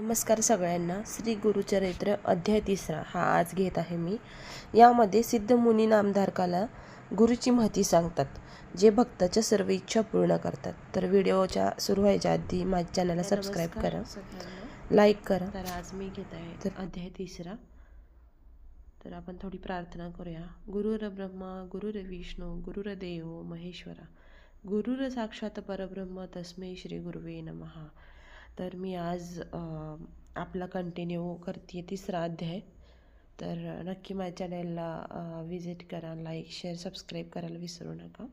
नमस्कार सगळ्यांना. श्री गुरुचरित्र अध्याय तिसरा. हा आज घेत आहे मी. यामध्ये सिद्ध मुनी नामधारकाला गुरुची महती सांगतात जे भक्ताच्या सर्व इच्छा पूर्ण करतात. तर व्हिडिओच्या सुरू व्हायच्या आधी माझ्या चॅनलला सबस्क्राईब करा लाईक करा. तर आज मी घेत आहे तर अध्याय तिसरा. तर आपण थोडी प्रार्थना करूया. गुरुर ब्रह्मा गुरुर विष्णू गुरुर देव महेश्वरा. गुरुर साक्षात परब्रह्म तस्मै श्री गुरुवे नमहा. तर मी आज आपला कंटिन्यू करते तिसरा अध्याय. तर नक्की माझ्या चॅनलला विजिट करा लाईक शेअर सबस्क्राईब करायला विसरू नका.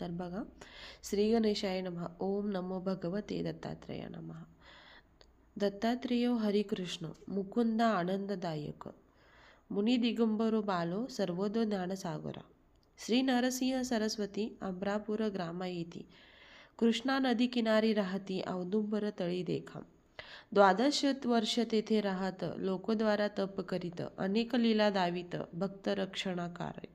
तर बघा श्री गणेशाय नमः. ओम नमो भगवते दत्तात्रेय नमः. दत्तात्रेय हरिकृष्ण मुकुंद आनंददायक. मुनी दिगंबरो बालो सर्वोदो ज्ञानसागरा. श्री नरसिंह सरस्वती अमरापूर ग्रामा येती कृष्णा नदी किनारी राहती औदुंबर तळी देखा. द्वादश वर्ष तेथे राहत लोकद्वारा तप करीत अनेक लीला दावित भक्त रक्षणाकार.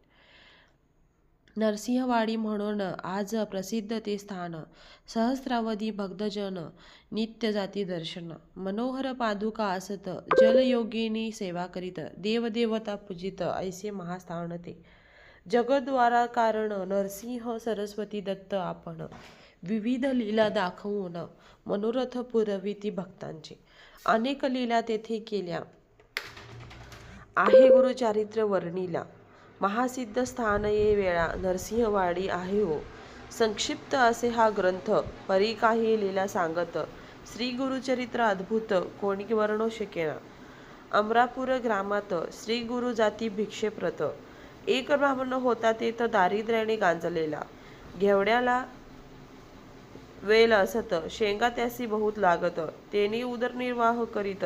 नरसिंहवाडी म्हणून आज प्रसिद्ध ते स्थान सहस्रावधी भक्तजन नित्य जाती दर्शन. मनोहर पादुका असत जलयोगिनी सेवा करीत देवदेवता पूजित ऐसे महास्थान ते. जगद्वारा कारण नरसिंह सरस्वती दत्त आपण विविध लीला दाखवून मनोरथ पुरविती भक्तांची. अनेक लीला तेथे केल्या. आहे गुरुचारित्र वर्णिला. महासिद्ध स्थान ये वेळा नरसिंहवाडी आहे हो. संक्षिप्त असे हा ग्रंथ परी काही लीला सांगत श्री गुरुचरित्र अद्भुत कोणी वर्णो शकेना. अमरापूर ग्रामात श्री गुरु जाती भिक्षेप्रत. एक ब्राह्मण होता ते तर दारिद्र्याने गांजलेला. घेवड्याला वेल असत. शेंगा त्यासी बहुत लागत. तेनी उदरनिर्वाह करीत.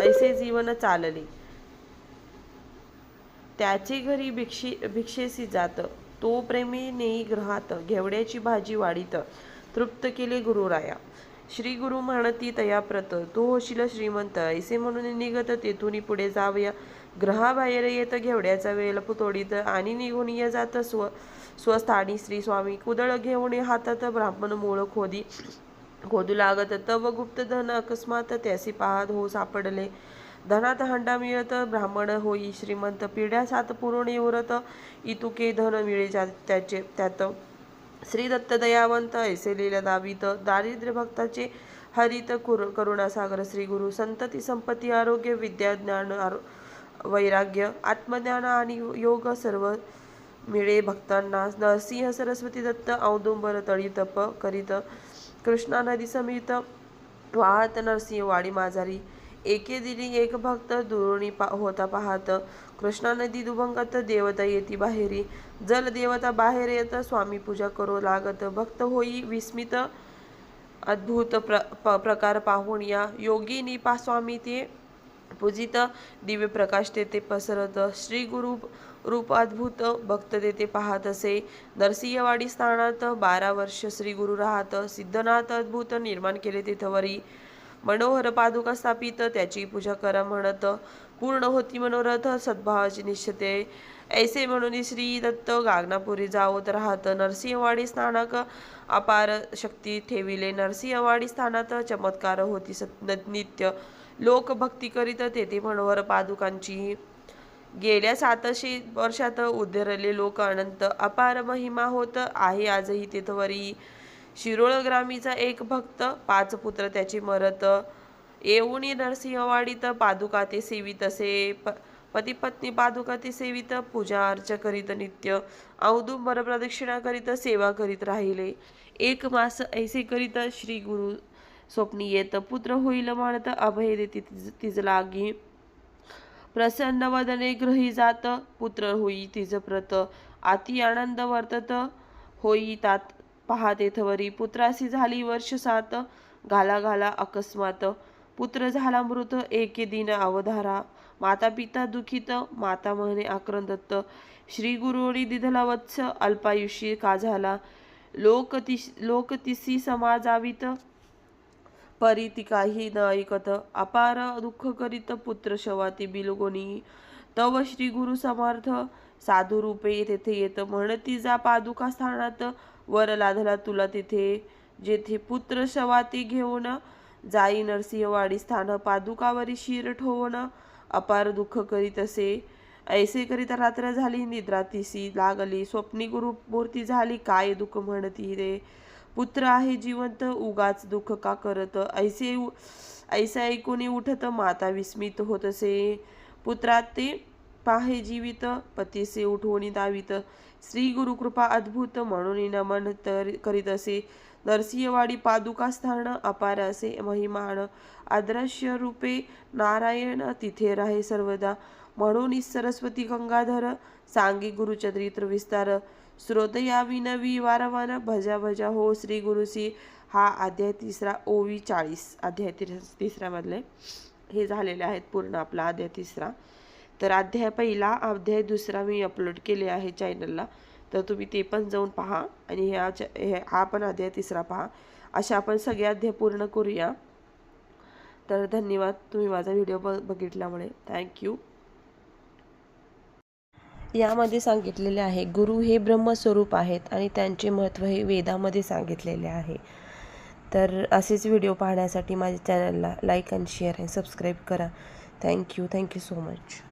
ऐसे जीवन चालले. त्याचे घरी भिक्षे भिक्षेसी जात. तो प्रेमीने ग्रहात. घेवड्याची भाजी वाढीत. तृप्त केले गुरुराया. श्री गुरु म्हणती तयाप्रत. तो होशील श्रीमंत. ऐसे म्हणून निघत तेथून पुढे जावया. ग्रहाबाहेर येत घेवड्याचा वेल पुतोडीत आणि निघून ये जात स्व स्वस्थानी श्री स्वामी कुदळ घेऊन हातात ब्राह्मण मूळ खोदी खोदू लागत. तव गुप्त धन अकस्मात त्यासी पाहत हो सापडले. धनात हंडा मिळत ब्राह्मण होई श्रीमंत पिढ्या सात पुरवणी उरत इतुके धन मिळे त्याचे त्यात. श्री दत्त दयावंत ऐसे लिहिल्या दावित. दारिद्र्य भक्ताचे हरित कुर करुणासागर श्री गुरु संतती संपत्ती आरोग्य विद्या ज्ञान आरो वैराग्य आत्मज्ञान आणि योग सर्व मिळे भक्तांना. नरसिंह सरस्वती दत्त औदुंबर तळी तप करीत कृष्णा नदी समीत वाहत नरसिंहवाडी माझारी एके दिनी एक भक्त दुरुणी पा होता पाहत कृष्णा नदी दुभंगत देवता येती बाहेरी. जल देवता बाहेर येत स्वामी पूजा करू लागत. भक्त होई विस्मित अद्भुत प्र प- प्रकार पाहून या. योगिनी पा स्वामी ते पूजित दिव्य प्रकाश तेथे पसरत श्री गुरु रूप अद्भुत भक्त तेथे पाहत असे. नरसिंहवाडी स्थानात बारा वर्ष श्री गुरु राहत सिद्धनाथ अद्भुत निर्माण केले तेथवरी. मनोहर पादुका स्थापित त्याची पूजा करा म्हणत पूर्ण होती मनोरथ सद्भावाची निश्चिते. ऐसे म्हणून श्री दत्त गागनापुरी जावत राहत नरसिंहवाडी स्थानक अपार शक्ती ठेविले. नरसिंहवाडी स्थानात चमत्कार होती न- नित्य. लोक भक्ती करीत तेथे मनोहर पादुकांची. गेल्या सातशे वर्षात उद्धरले लोक अनंत अपार महिमा होत आहे. आजही तिथवरी शिरोळ ग्रामीचा एक भक्त पाच पुत्र त्याचे मरत येऊनी नरसिंहवाडीत पादुका ते सेवित असे. प पती पत्नी पादुका ते सेवित पूजा अर्चा करीत नित्य औदुंबर प्रदक्षिणा करीत सेवा करीत राहिले. एक मास ऐसे करीत श्री गुरु स्वप्नी येत पुत्र होईल म्हणत अभय देती तिज तिज लागी. प्रसन्न वदने गृही जात पुत्र होई तिज प्रत. अति आनंद वर्तत होई तात पहा तेथवरी पुत्रासी झाली वर्ष सात घाला घाला अकस्मात. पुत्र झाला मृत एके दिन अवधारा. माता पिता दुखित माता म्हणे आक्रंदत्त श्री गुरुनी दिधला वत्स अल्पायुषी का झाला? लोक तिस लोक तिसी समाजावित परी ती काही न ऐकत. अपार दुःख करीत पुत्र शवाती बिलगोनी तव श्री गुरु समर्थ साधू रूपे तेथे येत. म्हणती जा पादुका स्थानात वर लाधला तुला तिथे. जेथे पुत्र शवाती घेऊन जाई नरसिंहवाडी स्थान पादुकावरी शिर ठोवण अपार दुःख करीत असे. ऐसे करीता रात्र झाली निद्रा तिसी लागली स्वप्नी गुरु मूर्ती झाली काय दुःख म्हणती रे? पुत्र आहे जिवंत उगाच दुःख का करत? ऐसे ऐसे ऐकून उठत माता विस्मित होत असे. पुत्रात ते पाहे जीवित पतीसे उठवणी दावित. श्री गुरु कृपा अद्भुत म्हणून नमन तर करीत असे. नरसिंहवाडी पादुका स्थान अपार असे महिमान अदृश्य रूपे नारायण तिथे राहे सर्वदा. म्हणून सरस्वती गंगाधर सांगी गुरुचरित्र विस्तार. स्रोत या विनवी वारवान भजा भजा हो श्री गुरुसी हा अध्याय तिसरा ओवी चाळीस. अध्याय तिस तिसऱ्यामधले हे झालेले आहेत पूर्ण आपला अध्याय तिसरा. तर अध्याय पहिला अध्याय दुसरा मी अपलोड केले आहे चॅनलला तर तुम्ही ते पण जाऊन पहा आणि ह्या हे हा पण अध्याय तिसरा पहा. अशा आपण सगळे अध्याय पूर्ण करूया. तर धन्यवाद तुम्ही माझा व्हिडिओ ब बघितल्यामुळे. थँक्यू यामध्ये सांगितलेले आहे गुरु हे ब्रह्मस्वरूप आहेत आणि त्यांचे महत्त्व हे वेदामध्ये सांगितलेले आहे. तर असेच व्हिडिओ पाहण्यासाठी माझ्या चॅनलला लाईक अँड शेअर आणि सबस्क्राईब करा. Thank you thank you so much